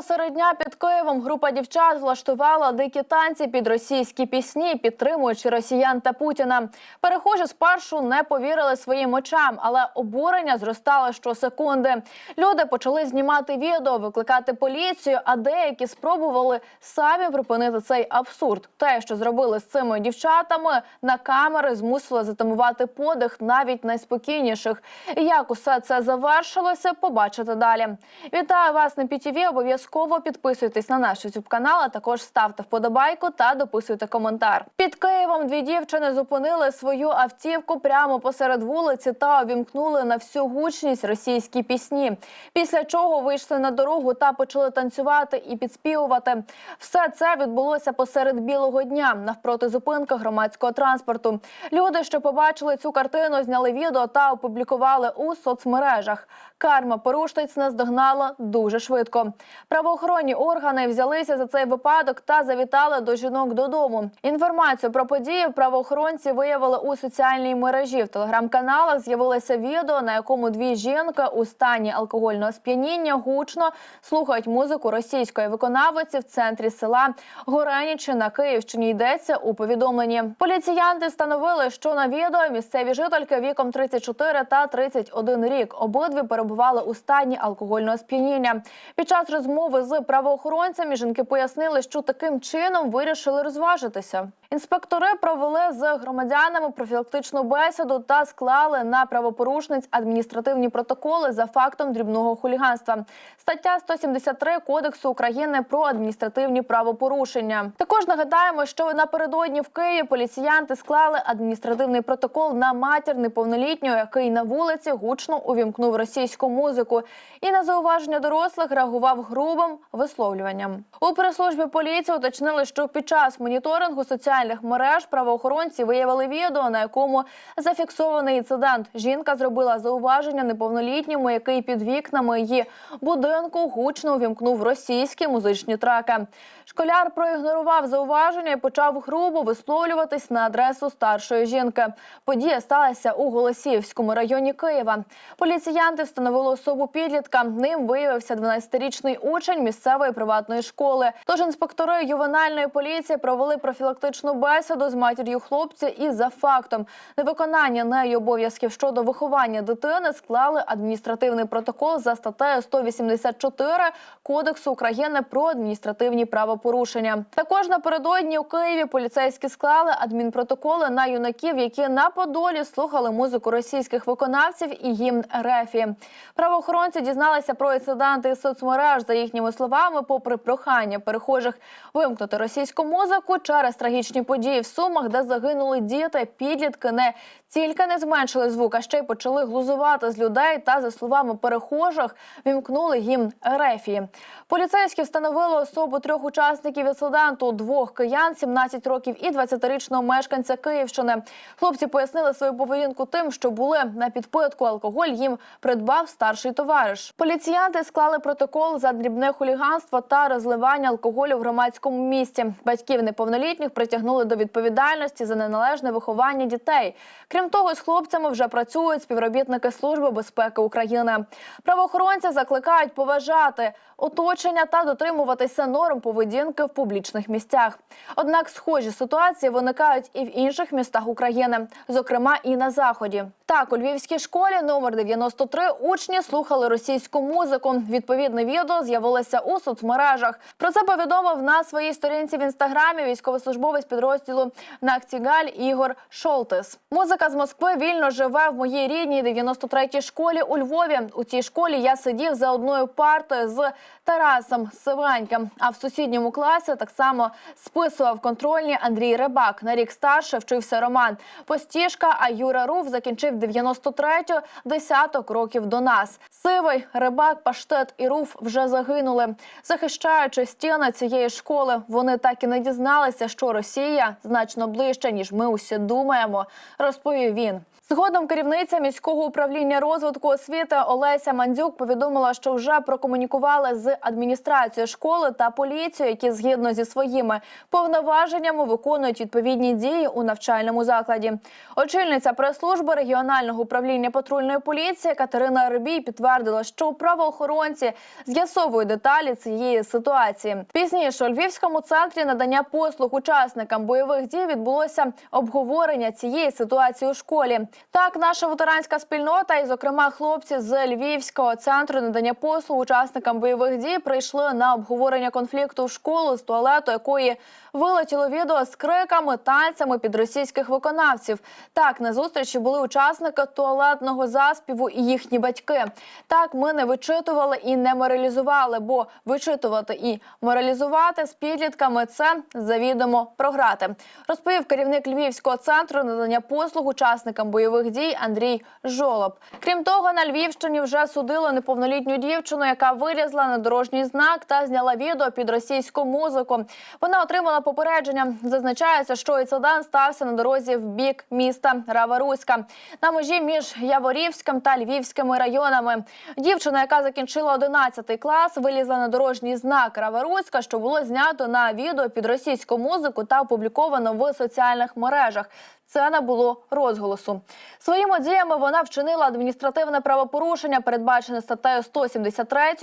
посеред дня під Києвом група дівчат влаштувала дикі танці під російські пісні, підтримуючи росіян та Путіна. Перехожі спершу не повірили своїм очам, але обурення зростало щосекунди. Люди почали знімати відео, викликати поліцію, а деякі спробували самі припинити цей абсурд. Те, що зробили з цими дівчатами, на камери змусило затамувати подих навіть найспокійніших. Як усе це завершилося, побачите далі. Вітаю вас на ПІТІВІ. Обов'язково підписуйтесь на наш youtube канал, а також ставте вподобайку та дописуйте коментар. Під Києвом дві дівчини зупинили свою автівку прямо посеред вулиці та увімкнули на всю гучність російські пісні. Після чого вийшли на дорогу та почали танцювати і підспівувати. Все це відбулося посеред білого дня навпроти зупинки громадського транспорту. Люди, що побачили цю картину, зняли відео та опублікували у соцмережах. Карма порушниць наздогнала дуже швидко. Правоохоронні органи взялися за цей випадок та завітали до жінок додому. Інформацію про подію правоохоронці виявили у соціальній мережі. В телеграм-каналах з'явилося відео, на якому дві жінки у стані алкогольного сп'яніння гучно слухають музику російської виконавиці в центрі села Горенічі на Київщині. Йдеться у повідомленні. Поліціянти встановили, що на відео місцеві жительки віком 34 та 31 рік обидві перебували у стані алкогольного сп'яніння. Під час розмови з правоохоронцями жінки пояснили, що таким чином вирішили розважитися. Інспектори провели з громадянами профілактичну бесіду та склали на правопорушниць адміністративні протоколи за фактом дрібного хуліганства. Стаття 173 Кодексу України про адміністративні правопорушення. Також нагадаємо, що напередодні в Києві поліціянти склали адміністративний протокол на матір неповнолітнього, який на вулиці гучно увімкнув російську музику і на зауваження дорослих реагував грубим висловлюванням. У прес-службі поліції уточнили, що під час моніторингу соціальних мереж правоохоронці виявили відео, на якому зафіксований інцидент. Жінка зробила зауваження неповнолітньому, який під вікнами її будинку гучно увімкнув російські музичні треки. Школяр проігнорував зауваження і почав грубо висловлюватись на адресу старшої жінки. Подія сталася у Голосіївському районі Києва. Поліціянти встановили особу підлітка. Ним виявився 12-річний учень місцевої приватної школи. Тож інспектори ювенальної поліції провели профілактичну бесіду з матір'ю хлопця і за фактом невиконання нею обов'язків щодо виховання дитини склали адміністративний протокол за статтею 184 Кодексу України про адміністративні правопорушення. Також напередодні у Києві поліцейські склали адмінпротоколи на юнаків, які на Подолі слухали музику російських виконавців і гімн Рефі. Правоохоронці дізналися про інциденти із соцмереж за їхніми словами, попри прохання перехожих вимкнути російську музику через трагічні події в Сумах, де загинули діти, підлітки не тільки не зменшили звук, а ще й почали глузувати з людей та, за словами перехожих, вімкнули гімн Рефії. Поліцейські встановили особу трьох учасників інциденту: двох киян, 17 років і 20-річного мешканця Київщини. Хлопці пояснили свою поведінку тим, що були на підпитку. Алкоголь їм придбав старший товариш. Поліціянти склали протокол за дрібне хуліганство та розливання алкоголю в громадському місці. Батьків неповнолітніх притягнули до відповідальності за неналежне виховання дітей. Крім того, з хлопцями вже працюють співробітники Служби безпеки України. Правоохоронці закликають поважати оточення та дотримуватися норм поведінки в публічних місцях. Однак схожі ситуації виникають і в інших містах України, зокрема і на заході. Так, у львівській школі номер 93 учні слухали російську музику. Відповідне відео з'явилося у соцмережах. Про це повідомив на своїй сторінці в інстаграмі військовослужбовець підрозділу Нактігаль Ігор Шолтис. Музика з Москви вільно живе в моїй рідній 93-й школі у Львові. У цій школі я сидів за одною партою з Тарасом Сиваньком. А в сусідньому класі так само списував контрольні Андрій Рибак. На рік старше вчився Роман Постішка. А Юра Руф закінчив 93-ю десяток років до нас. Сивий Рибак, Паштет і Руф вже загинули. Захищаючи стіни цієї школи, вони так і не дізналися, що Росія значно ближче ніж ми усі думаємо. Розповів він. Згодом керівниця міського управління розвитку освіти Олеся Мандзюк повідомила, що вже прокомунікували з адміністрацією школи та поліцією, які згідно зі своїми повноваженнями виконують відповідні дії у навчальному закладі. Очільниця прес-служби регіонального управління патрульної поліції Катерина Рибій підтвердила, що правоохоронці з'ясовують деталі цієї ситуації. Пізніше у Львівському центрі надання послуг учасникам бойових дій відбулося обговорення цієї ситуації у школі. Так, наша ветеранська спільнота, і, зокрема, хлопці з Львівського центру надання послуг учасникам бойових дій прийшли на обговорення конфлікту в школу з туалету, якої вилетіло відео з криками, танцями під російських виконавців. Так, на зустрічі були учасники туалетного заспіву і їхні батьки. Так, ми не вичитували і не моралізували, бо вичитувати і моралізувати з підлітками це завідомо програти. Розповів керівник Львівського центру надання послуг учасникам бойових дій Андрій Жолоб. Крім того, на Львівщині вже судили неповнолітню дівчину, яка вилізла на дорожній знак та зняла відео під російську музику. Вона отримала попередження. Зазначається, що інцидент стався на дорозі в бік міста Рава-Руська на межі між Яворівським та Львівськими районами. Дівчина, яка закінчила 11 клас, вилізла на дорожній знак Рава-Руська, що було знято на відео під російську музику та опубліковано в соціальних мережах. Це не було розголосу. Своїми діями вона вчинила адміністративне правопорушення, передбачене статтею 173.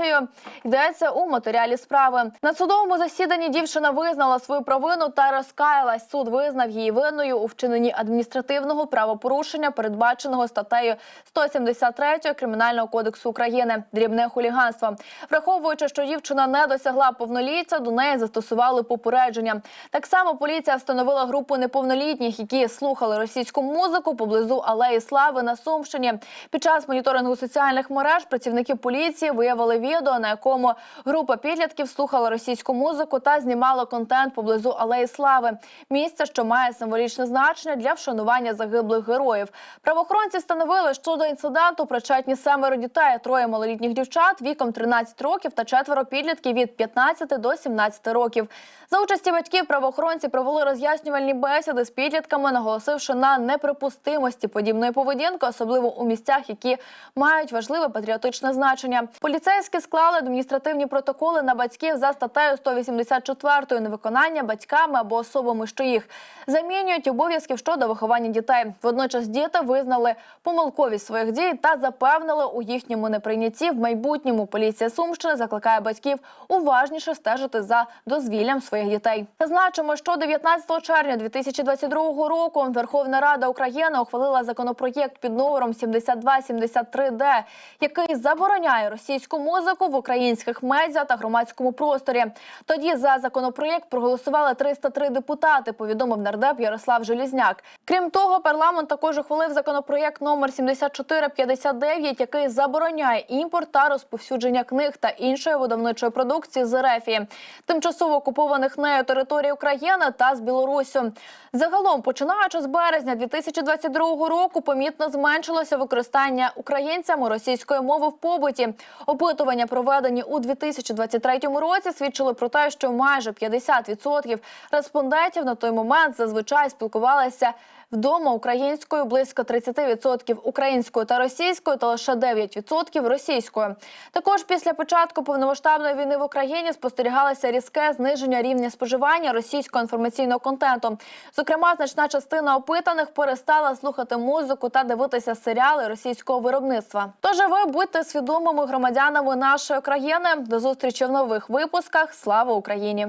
Йдеться у матеріалі справи. На судовому засіданні дівчина визнала свою провину та розкаялась. Суд визнав її винною у вчиненні адміністративного правопорушення, передбаченого статтею 173 кримінального кодексу України. Дрібне хуліганство. Враховуючи, що дівчина не досягла повноліття, до неї застосували попередження. Так само поліція встановила групу неповнолітніх, які слухали російську музику поблизу алеї Слави на Сумщині. Під час моніторингу соціальних мереж працівники поліції виявили відео, на якому група підлітків слухала російську музику та знімала контент поблизу алеї Слави. Місце, що має символічне значення для вшанування загиблих героїв. Правоохоронці встановили, що до інциденту причетні семеро дітей, троє малолітніх дівчат віком 13 років та четверо підлітків від 15 до 17 років. За участі батьків правоохоронці провели роз'яснювальні бесіди з підлітками, наголосивши на неприпустимості подібної поведінки, особливо у місцях, які мають важливе патріотичне значення. Поліцейські склали адміністративні протоколи на батьків за статтею 184 невиконання батьками або особами, що їх замінюють обов'язків щодо виховання дітей. Водночас діти визнали помилковість своїх дій та запевнили у їхньому неприйнятті в майбутньому. Поліція Сумщини закликає батьків уважніше стежити за дозвіллям своїх дітей. Зазначимо, що 19 червня 2022 року Верховна Рада України ухвалила законопроєкт під номером 7273Д, який забороняє російську музику в українських медіа та громадському просторі. Тоді за законопроєкт проголосували 303 депутати. Повідомив нардеп Ярослав Желізняк. Крім того, парламент також ухвалив законопроєкт номер 7459, який забороняє імпорт та розповсюдження книг та іншої видавничої продукції з Ерефії, тимчасово окупованих нею територій України та з Білорусю. Загалом, починаючи з березня 2022 року, помітно зменшилося використання українцями російської мови в побуті. Опитування, проведені у 2023 році, свідчили про те, що майже 50% респондентів на той момент зазвичай спілкувалися вдома українською, близько 30% українською та російською, та лише 9% російською. Також після початку повномасштабної війни в Україні спостерігалося різке зниження рівня споживання російського інформаційного контенту. Зокрема, значна частина опитаних перестала слухати музику та дивитися серіали російського виробництва. Тож ви будьте свідомими громадянами нашої країни. До зустрічі в нових випусках. Слава Україні!